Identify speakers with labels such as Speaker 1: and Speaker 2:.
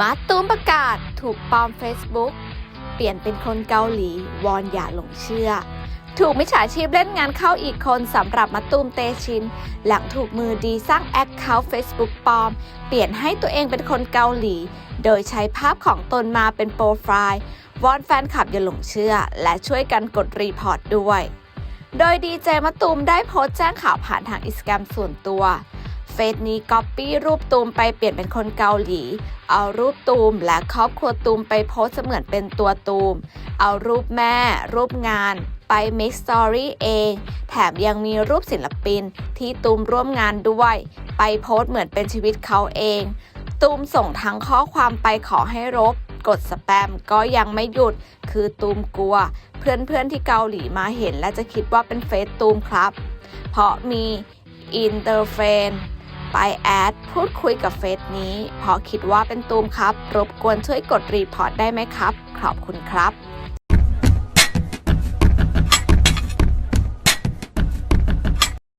Speaker 1: มาตูมประกาศถูกปลอม Facebook เปลี่ยนเป็นคนเกาหลี วอนอย่าหลงเชื่อ ถูกมิจฉาชีพเล่นงานเข้าอีกคนสำหรับมาตูมเตชิน หลังถูกมือดีสร้างแอคเคาท์ Facebook ปลอม เปลี่ยนให้ตัวเองเป็นคนเกาหลี โดยใช้ภาพของตนมาเป็นโปรไฟล์ วอนแฟนคลับอย่าหลงเชื่อ และช่วยกันกดรีพอร์ตด้วย โดยดีเจมะตูมได้โพสต์แจ้งข่าวผ่านทางอินสตาแกรมส่วนตัว เฟซนี้ก๊อปปี้รูปตูมไปเปลี่ยนเป็นคนเกาหลี เอารูปตูมและครอบครัวตูมไปโพสเสมือนเป็นตัวตูม เอารูปแม่ รูปงานไป Make Story เอง แถมยังมีรูปศิลปินที่ตูมร่วมงานด้วย ไปโพสเหมือนเป็นชีวิตเขาเอง ตูมส่งทั้งข้อความไปขอให้รบ กดสแปมก็ยังไม่หยุด คือตูมกลัว เพื่อนๆที่เกาหลีมาเห็นและจะคิดว่าเป็นเฟซตูมครับ เพราะมีอินเตอร์เฟน ไปแอดพูดคุยกับเฟซนี้เพราะคิดว่าเป็นตูมครับ รบกวนช่วยกดรีพอร์ตได้ไหมครับ ขอบคุณครับ